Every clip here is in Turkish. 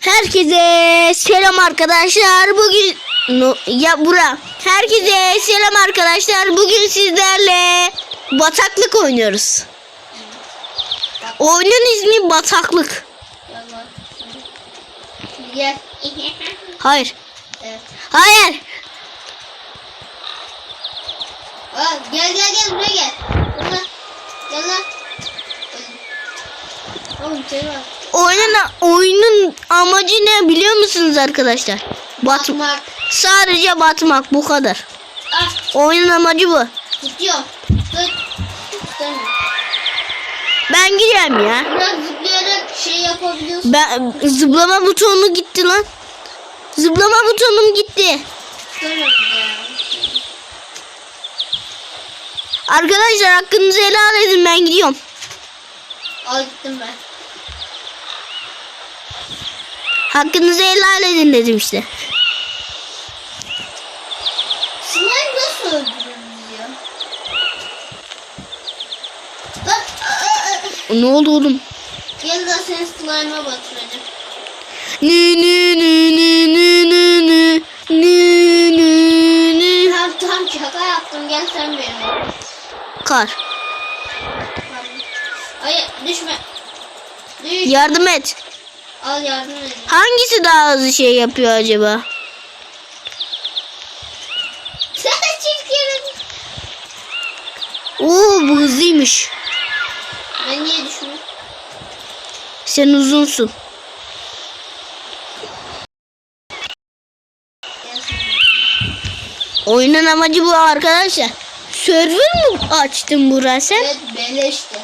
Herkese selam arkadaşlar. Bugün no, ya bura. Herkese selam arkadaşlar. Bugün sizlerle bataklık oynuyoruz. Oyunun ismi bataklık. Hayır. Hayır. Gel gel gel buraya gel. Gel lan. Oğlum şey var. Oyunun oyunun amacı ne biliyor musunuz arkadaşlar? Bat Batmak. sadece batmak bu kadar. Ah Oyunun amacı bu. Ben gireyim ya. Biraz zıplayarak şey yapabiliyorsun. Ben zıplama butonu gitti lan. Zıplama butonum gitti. Arkadaşlar hakkınızı helal edin ben gidiyorum. Al gittim ben. Hakkınızı helal edin dedim işte. Slime nasıl aa, aa. Ne oldu oğlum? Gel de seni slime'a batıracağım. Nü nü nü nü nü nü nü nü nü nü. Tamam tamam şaka yaptım gel sen benim. Kar. Hayır düşme. Düş. Yardım et. Al yardım edin. Hangisi daha hızlı şey yapıyor acaba? Sen çirkin. Oo bu hızlıymış. Ben niye düşmüyorum? Sen uzunsun. Oyunun amacı bu arkadaşlar. Server mı açtın burası? Evet beleşti.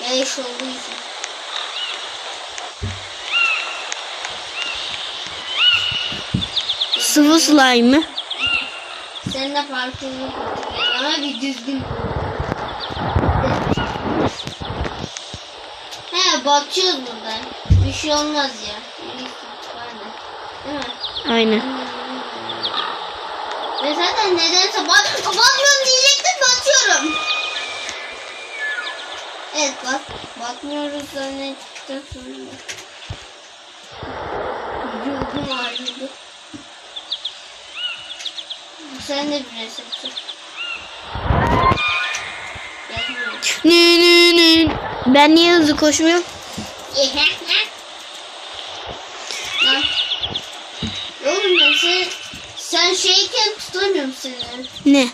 Beleş olduğu için. Sıvı slime mı? Seninle farkındalık yapacağız ama bir düzgün. He batıyoruz burada. Bir şey olmaz ya. Değil mi? Aynen. Ve zaten nedense bat batmıyorum diyecektim batıyorum. Evet bak batmıyoruz zannettikten sonra. Vücudum ağrıyordu. Sen de bir resim. Nü nü nü. Ben niye hızlı koşmuyorum? Oğlum ben sen, sen şeyken tutamıyorum seni. Ne?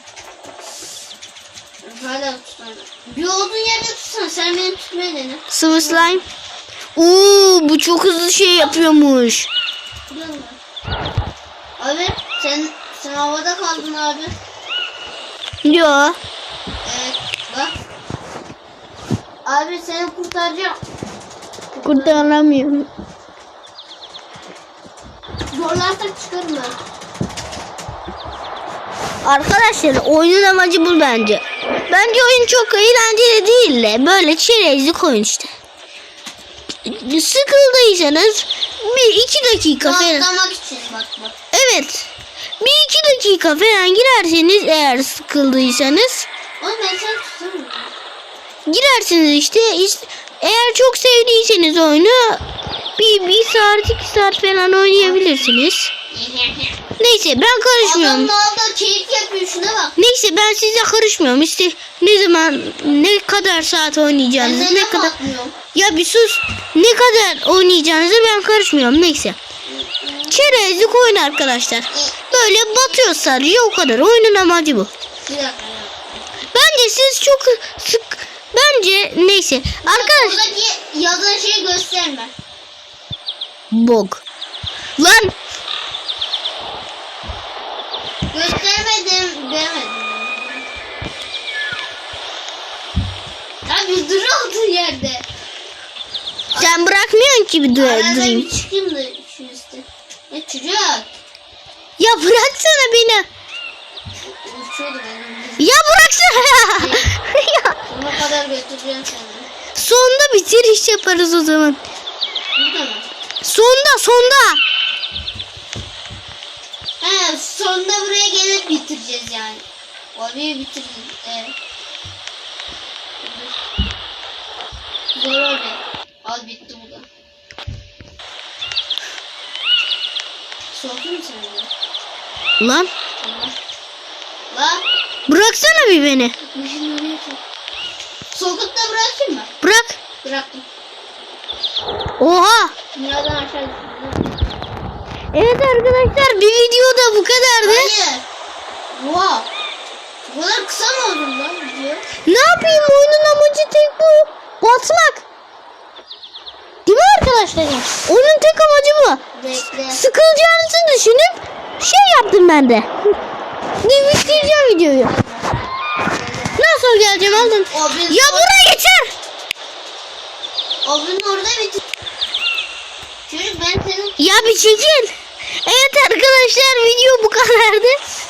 Hala tutamıyorum. Bir olduğun yerde tutsan sen beni tutmaya dene. Sıvı slime. Oo bu çok hızlı şey yapıyormuş. Biliyor musun? Abi sen sen havada kaldın abi. Yo. Evet bak. Abi seni kurtaracağım. Kurtaramıyorum. Zorlarsak çıkarım ben. Arkadaşlar oyunun amacı bu bence. Bence oyun çok eğlenceli değil de böyle çerezlik oyun işte. Sıkıldıysanız bir iki dakika falan. Rahatlamak için bak bak. Evet. Bir iki dakika falan girerseniz eğer sıkıldıysanız Oğlum ben seni tutamıyorum. girersiniz işte. İşte Eğer çok sevdiyseniz oyunu bir, bir saat iki saat falan oynayabilirsiniz. Neyse ben karışmıyorum. Adam dağda keyif yapıyor şuna bak. Neyse ben size karışmıyorum. İşte ne zaman ne kadar saat oynayacağınızı ne kadar bakmıyorum. ya bir sus. Ne kadar oynayacağınızı ben karışmıyorum. Neyse. Çerezlik oyun arkadaşlar. Böyle batıyor sadece o kadar. Oyunun amacı bu. Bence siz çok sık bence neyse. Arkadaş Buradaki yazan şeyi gösterme. bog. Lan Göstermedim demedim. Abi dur olduğun yerde. sen bırakmıyorsun ki bir Arada durayım. bir çıkayım da şu üstte. Ya çocuk. Ya bıraksana beni. Ya bıraksana. ya. Ona kadar götüreceğim seni. Sonunda bitiriş yaparız o zaman. Burada mı? Sonda sonda. He sonunda buraya gelip bitireceğiz yani. Orayı bitireceğiz. Evet. Zor oraya. Al bitti bu da. Soğutun mu seni? Lan Allah. Lan. bıraksana bir beni. Da bırakayım mı? Bırak. Bıraktım. Oha. Dünyadan aşağı. Evet arkadaşlar bir video da bu kadardı. Hayır. Oha. Bu kadar kısa mı oldu lan video? Ne yapayım oyunun amacı tek bu. Batmak. Değil mi arkadaşlar? Oyunun tek amacı bu. Bekle. Sıkılacağınızı düşünüp şey yaptım ben de. Bir bitireceğim videoyu. Nasıl geleceğim aldın? O bir Ya buraya geçer. Gün orada bitir. Çocuk ben senin... Ya bir çekil. Evet arkadaşlar video bu kadardı.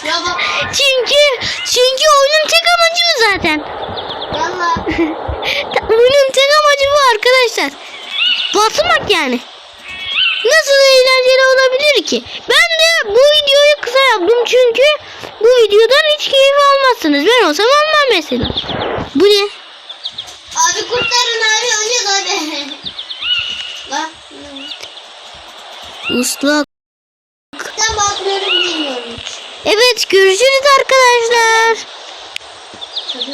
Ya bak. Çünkü çünkü oyunun tek amacı bu zaten. Valla. oyunun tek amacı bu arkadaşlar. Batmak yani. Nasıl eğlenceli olabilir ki? Ben de bu videoyu kısa yaptım çünkü bu videodan hiç keyif almazsınız. Ben olsam almam mesela. Bu ne? Abi kurtarın abi ölüyoruz abi. Lan. Islak. Ben bakmıyorum bilmiyorum. Evet görüşürüz arkadaşlar. Kadın